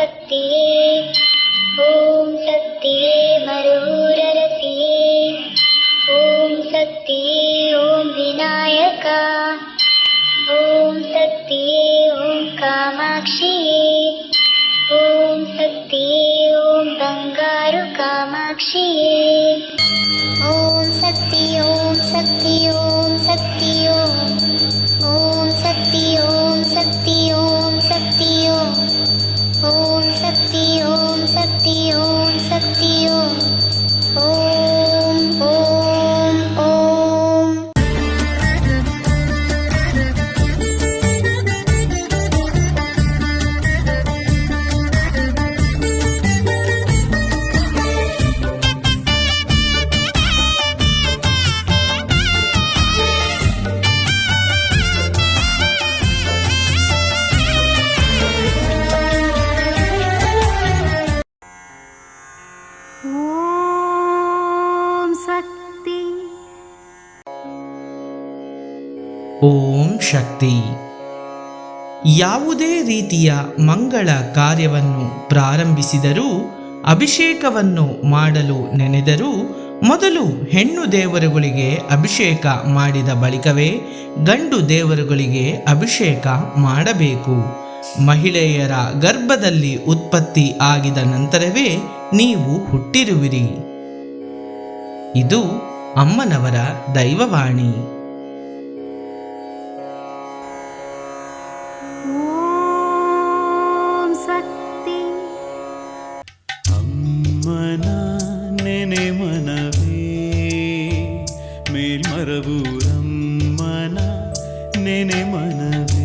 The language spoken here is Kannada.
ಪರಾಶಕ್ತಿಯೇ ಓಂ ಓಂ ಶಕ್ತಿ. ಯಾವುದೇ ರೀತಿಯ ಮಂಗಳ ಕಾರ್ಯವನ್ನು ಪ್ರಾರಂಭಿಸಿದರೂ, ಅಭಿಷೇಕವನ್ನು ಮಾಡಲು ನೆನೆದರೂ, ಮೊದಲು ಹೆಣ್ಣು ದೇವರುಗಳಿಗೆ ಅಭಿಷೇಕ ಮಾಡಿದ ಬಳಿಕವೇ ಗಂಡು ದೇವರುಗಳಿಗೆ ಅಭಿಷೇಕ ಮಾಡಬೇಕು. ಮಹಿಳೆಯರ ಗರ್ಭದಲ್ಲಿ ಉತ್ಪತ್ತಿ ಆಗಿದ ನಂತರವೇ ನೀವು ಹುಟ್ಟಿರುವಿರಿ. ಇದು ಅಮ್ಮನವರ ದೈವವಾಣಿ. மறவூரம் மன நினை மனவே